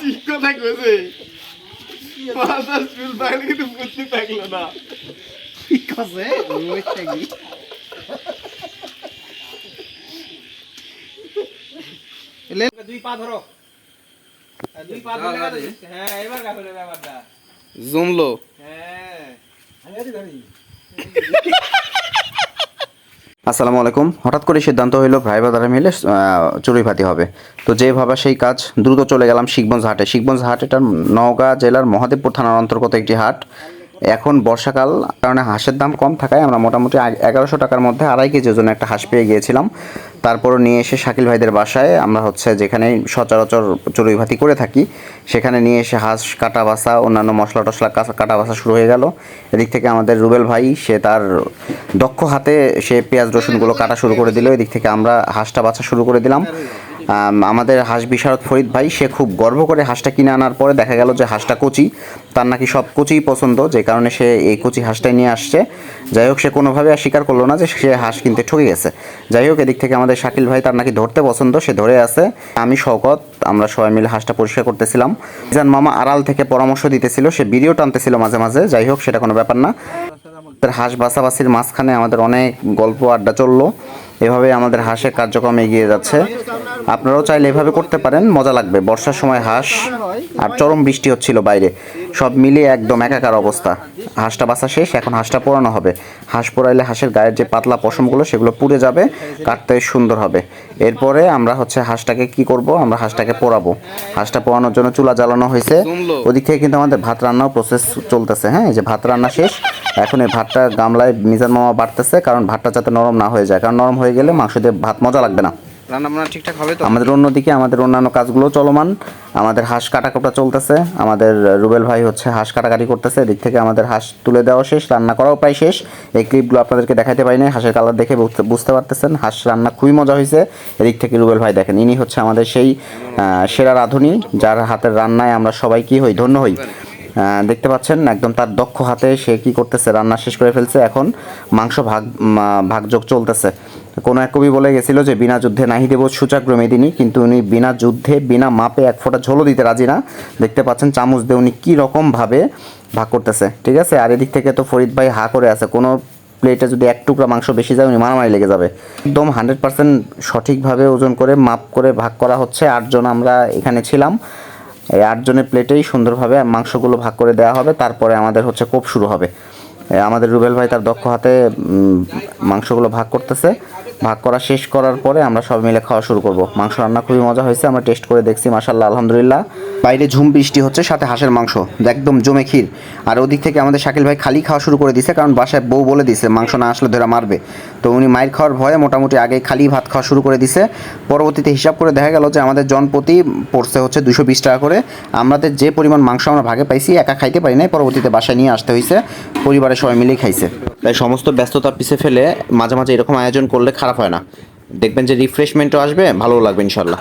ঠিক কথা কইছে? মাথার চুল পাকলে কিন্তু বুদ্ধি থাকল না। ঠিক আছে ওইটা কি? এলে দুই পা ধরো। দুই পা ধরে হ্যাঁ এবার গা হলো ব্যাপারটা। জমলো। হ্যাঁ। আসসালামু আলাইকুম। হঠাৎ করে সিদ্ধান্ত হইল ভাই বাদারা মিলে চড়ুই ভাতি হবে। তো যে ভাবা সেই কাজ, দ্রুত চলে গেলাম শিখগঞ্জ হাটে। শিখগঞ্জ হাট এটা নওগাঁ জেলার মহাদেবপুর থানার অন্তর্গত একটি হাট। এখন বর্ষাকাল, কারণে হাঁসের দাম কম থাকায় আমরা মোটামুটি এগারোশো টাকার মধ্যে আড়াই কেজি ওজন একটা হাঁস পেয়ে গিয়েছিলাম। তারপর নিয়ে এসে শাকিল ভাইদের বাসায় আমরা হচ্ছে যেখানে সচরাচর চড়ুই ভাতি করে থাকি, সেখানে নিয়ে এসে হাঁস, কাটা বাসা অন্যান্য মশলা টশলা কাটা বাসা শুরু হয়ে গেল। এদিক থেকে আমাদের রুবেল ভাই, সে তার দক্ষ হাতে সে পেঁয়াজ রসুনগুলো কাটা শুরু করে দিল। এদিক থেকে আমরা হাঁসটা বাছা শুরু করে দিলাম। আমাদের হাঁস বিশারদ ফরিদ ভাই, সে খুব গর্ব করে হাঁসটা কিনে আনার পরে দেখা গেল যে হাঁসটা কচি। তার নাকি সব কচিই পছন্দ, যে কারণে সে এই কচি হাঁসটাই নিয়ে আসছে। যাই হোক, সে কোনোভাবে আর স্বীকার করল না যে সে হাঁস কিনতে ঠকে গেছে। যাই হোক, এদিক থেকে আমাদের শাকিল ভাই তার নাকি ধরতে পছন্দ, সে ধরে আছে। আমি শওকত, আমরা সবাই মিলে হাঁসটা পরিষ্কার করতেছিলাম। মিজান মামা আড়াল থেকে পরামর্শ দিতেছিল, সে ভিডিও টানতেছিল মাঝে মাঝে। যাই হোক, সেটা কোনো ব্যাপার না। হাঁস বাছাবাছির মাঝখানে আমাদের অনেক গল্প আড্ডা চলল। এভাবে আমাদের হাঁসের কার্যক্রম এগিয়ে যাচ্ছে। আপনারাও চাইলে এভাবে করতে পারেন মজা লাগবে। বর্ষার সময় হাঁস আর চরম বৃষ্টি হচ্ছিল বাইরে। সব মিলিয়ে একদম একাকার অবস্থা। হাঁসটা বাসা শেষ এখন হাঁসটা পোড়ানো হবে। হাঁস পোড়াইলে হাঁসের গায়ের যে পাতলা পশমগুলো সেগুলো পুড়ে যাবে কাটতে সুন্দর হবে। এরপরে আমরা হচ্ছে হাঁসটাকে কি করব? আমরা হাঁসটাকে পোড়াবো। হাঁসটা পোড়ানোর জন্য চুলা জ্বালানো হয়েছে। ওদিক থেকে কিন্তু আমাদের ভাত রান্নাও প্রসেস চলতেছে হ্যাঁ? এই যে ভাত রান্না শেষ এখন এই ভাতটা গামলায় মিজান মামা বাড়তেছে কারণ ভাতটা যাতে নরম না হয়ে যায়। কারণ নরম হয়ে গেলে মাংস দিয়ে ভাত মজা লাগবে না। ঠিকঠাক হবে তো? আমাদের অন্যদিকে আমাদের অন্যান্য কাজগুলো চলমান। আমাদের হাঁস কাটাকাটা চলতেছে। আমাদের রুবেল ভাই হচ্ছে হাঁস কাটাকাটি করতেছে। এদিক থেকে আমাদের হাঁস তুলে দেওয়া শেষ রান্না করাও প্রায় শেষ। এই ক্লিপগুলো আপনাদেরকে দেখাতে পারিনি হাঁসের কালার দেখে বুঝতে- বুঝতে পারতেছেন। হাঁস রান্না খুবই মজা হয়েছে এদিক থেকে রুবেল ভাই দেখেন ইনি হচ্ছে আমাদের সেই সেরা রাঁধুনি যার হাতের রান্নায় আমরা সবাই কি হই ধন্য হই। দেখতে পাচ্ছেন, একদম তার দক্ষ হাতে সে কি করতেছে, রান্না শেষ করে ফেলছে। এখন মাংস ভাগ ভাগযোগ চলতেছে। কোনো এক কবি বলে গেছিল যে, বিনা যুদ্ধে নাহি দেব সূচাগ্র মেদিনী। কিন্তু উনি বিনা যুদ্ধে, বিনা মাপে এক ফোঁটা ঝোলও দিতে রাজি না। দেখতে পাচ্ছেন, চামচ দিয়ে উনি কীরকমভাবে ভাগ করতেছে। ঠিক আছে? আর এদিক থেকে তো ফরিদ ভাই হা করে আছে। কোনো প্লেটে যদি এক টুকরা মাংস বেশি যায়, উনি মারামারি লেগে যাবে। একদম হান্ড্রেড পার্সেন্ট সঠিকভাবে ওজন করে, মাপ করে ভাগ করা হচ্ছে। আটজন আমরা এখানে ছিলাম। এই আটজনের প্লেটেই সুন্দরভাবে মাংসগুলো ভাগ করে দেওয়া হবে, তারপরে আমাদের হচ্ছে কোপ শুরু হবে। আমাদের রুবেল ভাই তার দক্ষ হাতে মাংসগুলো ভাগ করতেছে। ভাগ করা শেষ করার পরে আমরা সব মিলে খাওয়া শুরু করব। মাংস রান্না খুবই মজা হয়েছে, আমরা টেস্ট করে দেখছি মাসাল্লাহ আলহামদুলিল্লাহ। বাইরে ঝুম বৃষ্টি হচ্ছে, সাথে হাঁসের মাংস একদম জমে ক্ষীর। আর ওদিক থেকে আমাদের শাকিল ভাই খালি খাওয়া শুরু করে দিছে কারণ বাসায় বউ বলে দিছে মাংস না আসলে ধরে মারবে। তো উনি মায়ের খাওয়ার ভয়ে মোটামুটি আগে খালি ভাত খাওয়া শুরু করে দিছে পরবর্তীতে হিসাব করে দেখা গেল যে আমাদের জনপ্রতি পড়ছে হচ্ছে দুশো বিশ টাকা করে। আমাদের যে পরিমাণ মাংস আমরা ভাগে পাইছি, একা খাইতে পারি নাই, পরবর্তীতে বাসায় নিয়ে আসতে হয়েছে, পরিবারের সবাই মিলেই খাইছে। তাই সমস্ত ব্যস্ততা পিছে ফেলে মাঝে মাঝে এরকম আয়োজন করলে খারাপ হয় না। দেখবেন যে রিফ্রেশমেন্টও আসবে ভালো লাগবে ইনশাল্লাহ